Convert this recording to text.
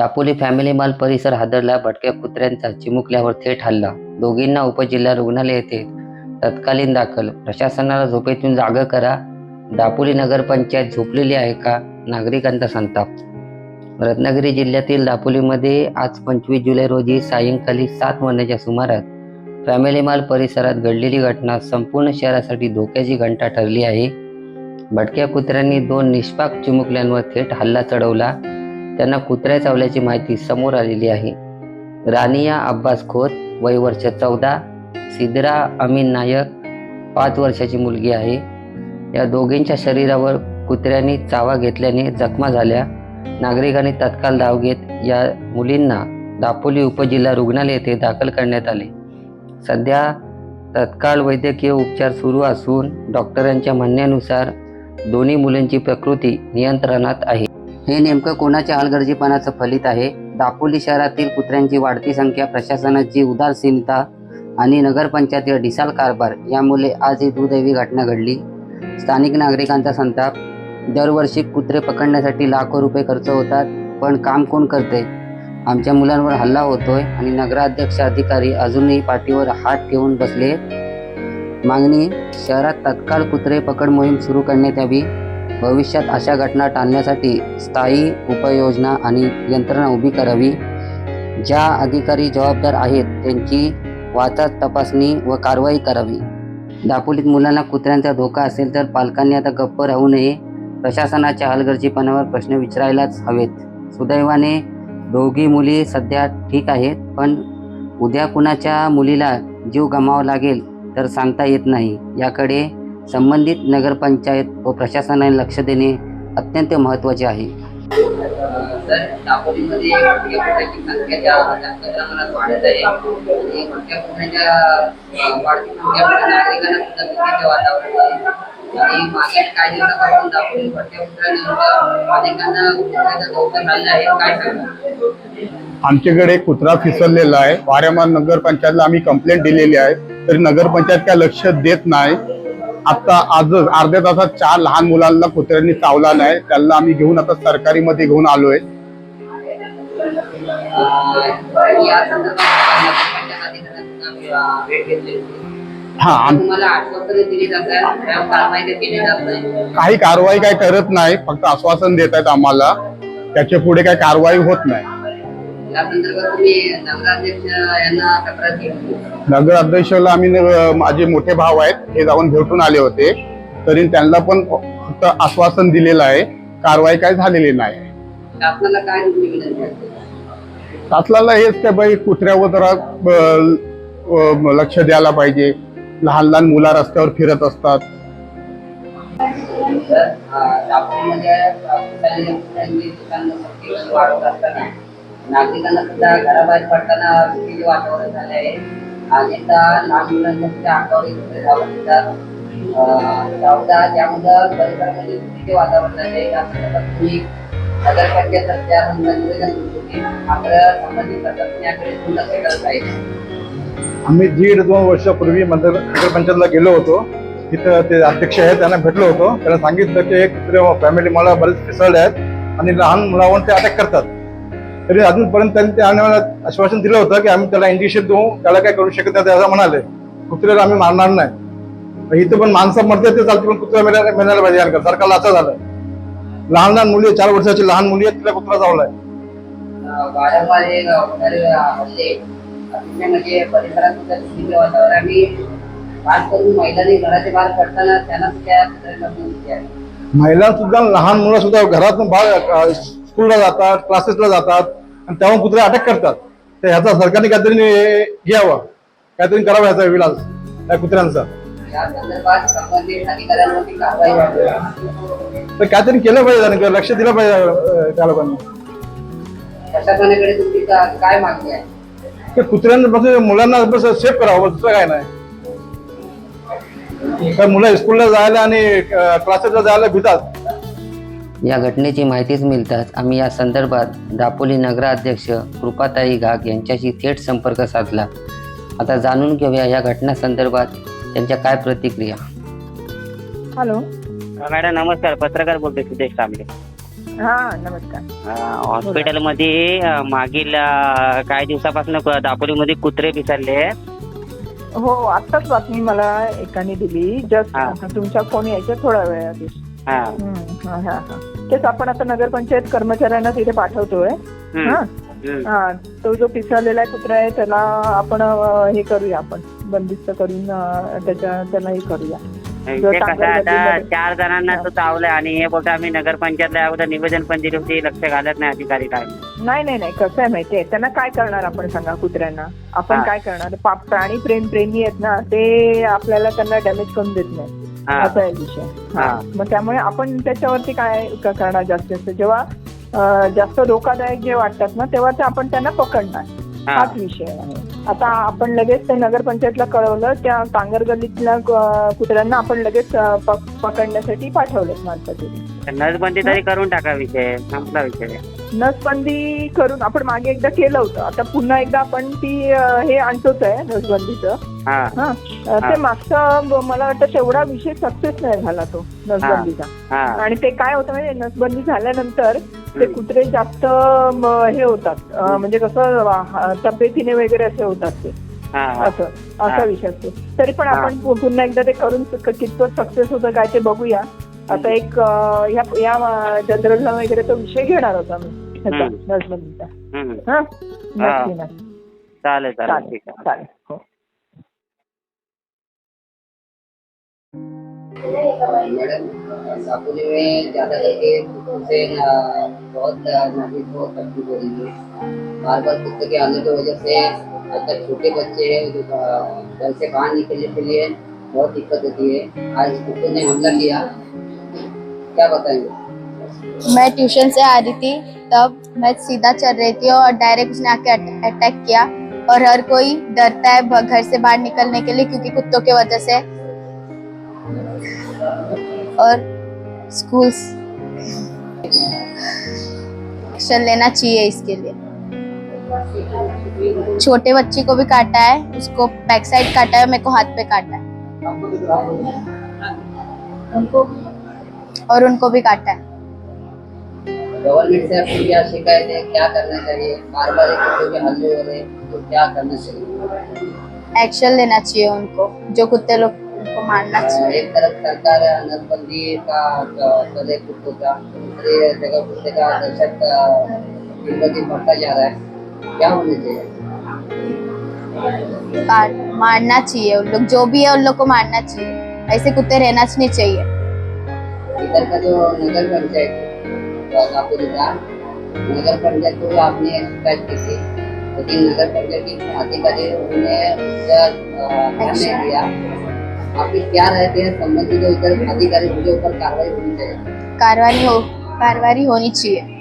Dapoli family mall परिसर हादरला भटक्या कुत्र्यांचा चिमुकल्यावर थेट हल्ला. दोघींना उपजिल्हा रुग्णालय येथे तत्कालीन दाखल. प्रशासनाला झोपेतून जागं करा. दापोली नगरपंचायत झोपलेली आहे का? नागरिकांचा संताप. रत्नागिरी जिल्ह्यातील दापोलीमध्ये आज पंचवीस जुलै रोजी सायंकाळी सात वाजण्याच्या सुमारास फॅमिली मॉल परिसरात घडलेली घटना संपूर्ण शहरासाठी धोक्याची घंटा ठरली आहे. भटक्या कुत्र्यांनी दोन निष्पाक चिमुकल्यांवर थेट हल्ला चढवला. त्यांना कुत्र्या चावल्याची माहिती समोर आलेली आहे. रानिया अब्बास खोत वय वर्ष चौदा सिद्रा अमीन नायक पाच वर्षाची मुलगी आहे. या दोघींच्या शरीरावर कुत्र्यांनी चावा घेतल्याने जखमा झाल्या. नागरिकांनी तत्काळ धाव घेत या मुलींना दापोली उपजिल्हा रुग्णालय येथे दाखल करण्यात आले. सध्या तत्काळ वैद्यकीय उपचार सुरू असून डॉक्टरांच्या म्हणण्यानुसार दोन्ही मुलींची प्रकृती नियंत्रणात आहे. हे नेमकं कोणाच्या हलगर्जीपणाचं फलित आहे? दापोली शहरातील कुत्र्यांची वाढती संख्या प्रशासनाची उदासीनता आणि नगरपंचायतीवर ढिसाल कारभार यामुळे आज ही दुर्दैवी घटना घडली. स्थानिक नागरिकांचा संताप. दरवर्षी कुत्रे पकडण्यासाठी लाखो रुपये खर्च होतात पण काम कोण करते? आमच्या मुलांवर हल्ला होतोय आणि नगराध्यक्ष अधिकारी अजूनही पाठीवर हात ठेवून बसले मागणी शहरात तत्काळ कुत्रे पकड मोहीम सुरू करण्यात यावी. भविष्यात अशा घटना टाळण्यासाठी स्थायी उपाययोजना आणि यंत्रणा उभी करावी. ज्या अधिकारी जबाबदार आहेत त्यांची वाचत तपासणी व कारवाई करावी. दापोलीत मुलांना कुत्र्यांचा धोका असेल तर पालकांनी आता गप्प राहू नये. प्रशासनाच्या हलगर्जीपणावर प्रश्न विचारायलाच हवेत. सुदैवाने दोघी मुली सध्या ठीक आहेत पण उद्या कुणाच्या मुलीला जीव गमावा लागेल तर सांगता येत नाही. याकडे संबंधित नगरपंचायत व प्रशासनाने लक्ष देणे अत्यंत महत्त्वाचे आहे. आमच्याकडे कुत्रा फिसललेला आहे. वाऱ्यामान नगरपंचायतला आम्ही कंप्लेंट दिलेली आहे. तरी नगरपंचायत काय लक्ष देत नाही. आता आजच अर्ध्या तासात चार लहान मुलांना कुत्र्यांनी चावला नाही त्यांना आम्ही घेऊन आता सरकारी मध्ये घेऊन आलोय. हा कारवाई काही कारवाई काय करत नाही फक्त आश्वासन देत आहेत आम्हाला. त्याच्या पुढे काही कारवाई होत नाही. नगर अध्यक्षाला आम्ही माझे मोठे भाव आहेत हे जाऊन भेटून आले होते. तरी त्यांना पण फक्त आश्वासन दिलेलं आहे कारवाई काय झालेली नाही. शासनाला हेच काय बाई कुत्र्यावर जरा लक्ष द्यायला पाहिजे. लहान लहान मुला रस्त्यावर फिरत असतात. नागरिकांना सुद्धा घराबाहेर पडताना भीतीचे वातावरण झाले आहे. आणि आता लहान मुलांना सुद्धा अंगावरही कुत्रे धावत येतात अं, त्यामुळं परिसरामध्ये भीतीचे वातावरण झाले या संदर्भात तुम्ही नगरपंचायत त्या संदर्भात संबंधित प्रशासन दुर्लक्ष करत आहे आम्ही दीड दोन वर्षापूर्वी मंदिर नगरपंचायतला गेलो होतो. तिथं ते अध्यक्ष आहेत त्यांना भेटलो होतो. त्यांना सांगितलं की एक फॅमिली मला बरेच फिसळले आहेत. आणि लहान मुलावर ते अटॅक करतात. तरी अजूनपर्यंत त्यांनी ते आम्हाला आश्वासन दिलं होतं की आम्ही त्याला इंजेक्शन देऊ त्याला काय करू शकत नाही असं म्हणाले. कुत्र्याला आम्ही मारणार नाही. इथं पण माणसं मरते ते चालते पण कुत्रा मेला मेलायला पाहिजे यार सरकारला असं झालं लहान लहान मुली चार वर्षाची लहान मुली आहेत तिला कुत्रा चावलाय. म्हणजे त्या. महिला सुद्धा लहान मुलं सुद्धा घरातून बाहेर स्कूलला जातात क्लासेसला जातात. आणि तेव्हा कुत्रे अटॅक करतात. तर ह्याचा सरकारने काहीतरी घ्यावं. काहीतरी करावं ह्याचा विलास त्या कुत्र्यांचा. तर काहीतरी केलं पाहिजे लक्ष दिलं पाहिजे त्या लोकांनी. काय मागणी आहे? ते कुत्र्यांपासून मुलांना बस सेफ करावं दुसरं काय नाही. मुलं स्कूलला जायला आणि क्लासेसला जायला भितात या घटनेची माहितीच मिळताच आम्ही या संदर्भात दापोली नगराध्यक्ष कृपाताई घाग यांच्याशी थेट संपर्क साधला. आता जाणून घेऊया या घटनासंदर्भात त्यांच्या काय प्रतिक्रिया. हॅलो. मॅडम नमस्कार. पत्रकार बोलतोय सिद्धेश तांबे हा नमस्कार. हॉस्पिटलमध्ये अ, मागील अ, काही दिवसापासून दापोलीमध्ये कुत्रे पिसारले हो आत्ताच बातमी मला एकाने दिली. जस्ट. तुमचा फोन यायचा थोडा वेळ आधी. तेच आपण आता नगरपंचायत कर्मचाऱ्यांना तिथे पाठवतोय. हा. तो जो पिसाळलेला कुत्रा आहे त्याला आपण हे करूया आपण. बंदिस्त करून त्याच्या त्याला हे करूया. कसं आता चार जणांना तो चावलाय आणि हे बोलतो आम्ही नगरपंचायतला अगोदर निवेदन पण दिली होती लक्ष घालत नाही अधिकारी काय. नाही नाही नाही. कसं आहे माहितीये? त्यांना काय करणार आपण सांगा कुत्र्यांना? आपण. काय करणार? प्राणी प्रेम प्रेमी आहेत ना ते आपल्याला त्यांना डॅमेज करून देत नाही असा आहे विषय. मग त्यामुळे आपण त्याच्यावरती काय करणार जास्त जेव्हा अं, जास्त धोकादायक जे वाटतात ना तेव्हा ते आपण त्यांना पकडणार. हाच विषय आहे. आता आपण लगेच ते नगरपंचायतला कळवलं त्या कांगर गल्लीतल्या कुत्र्यांना आपण लगेच पकडण्यासाठी पाठवलं माणसाची. नसबंदी तरी करून टाका विषय. संपला विषय. नसबंदी करून आपण मागे एकदा केलं होतं. आता पुन्हा एकदा आपण ती अं, हे आणतोच आहे नसबंदीचं. हा. हा. ते मागचा ब- मला वाटतं तेवढा विषय सक्सेस नाही झाला तो नसबंदीचा. हा. आणि ते काय होतं म्हणजे नसबंदी झाल्यानंतर ते हम्म. कुत्रे जास्त म, हे होतात. अं, म्हणजे कसं तब्येतीने वगैरे असे होतात ते. हा हा. असं असा हा. विषय असतो. तरी पण हा. आपण पु- पुन्हा एकदा ते करून क- कितपत सक्सेस होतं काय ते बघूया. आता एक अं, या जनरलला वगैरे तो विषय घेणार होता मी. ह्याचा, हम्म. हम्म. हा? नक्की नक्की. चालेल चालेल. चालेल ठीक आहे. चालेल. हो. मैडम दापोली में ज़्यादा करके बहुत नागरिक को तकलीफ़ हो रही है बार बार कुत्ते के आने की वजह से अगर छोटे बच्चे हैं जो घर से बाहर निकलने के लिए बहुत दिक्कत होती है. आज कुत्ते ने हमला किया. क्या बताएँगे? मैं ट्यूशन से आ रही थी तब मैं सीधा चल रही थी और डायरेक्ट उसने आके अटैक किया। और हर कोई डरता है घर से बाहर निकलने के लिए क्योंकि कुत्तों की वजह से। और स्कूल एक्शन लेना चाहिए इसके लिए। छोटे बच्चे को भी काटा है उसको बैक साइड काटा है मेरे को हाथ पे काटा है। उनको और उनको भी काटा है। गवर्नमेंट से आपकी क्या शिकायत है? क्या करना चाहिए? बार बार कुत्तों के हमले हो रहे तो क्या करना चाहिए? एक्शन लेना चाहिए उनको जो कुत्ते लोग उनको मारना चाहिए। एक तरफ़ सरकार नसबंदी का चले कुत्तों का दूसरी जगह कुत्ते का दहशत दिन दिन बढ़ता जा रहा है। क्या होना चाहिए? मारना चाहिए उन लोग जो भी है उन लोग को मारना चाहिए। ऐसे कुत्ते रहना नहीं चाहिए। इधर का जो नगर पंचायत. है, का नगर पंचायत को आपने शिकायत की थी लेकिन नगर पंचायत के अधिकारी उन्होंने नहीं दिया आपकी क्या रहती है संबंधित जो इधर अधिकारी उनके ऊपर कार्रवाई होनी चाहिए कार्रवाई हो कार्रवाई होनी चाहिए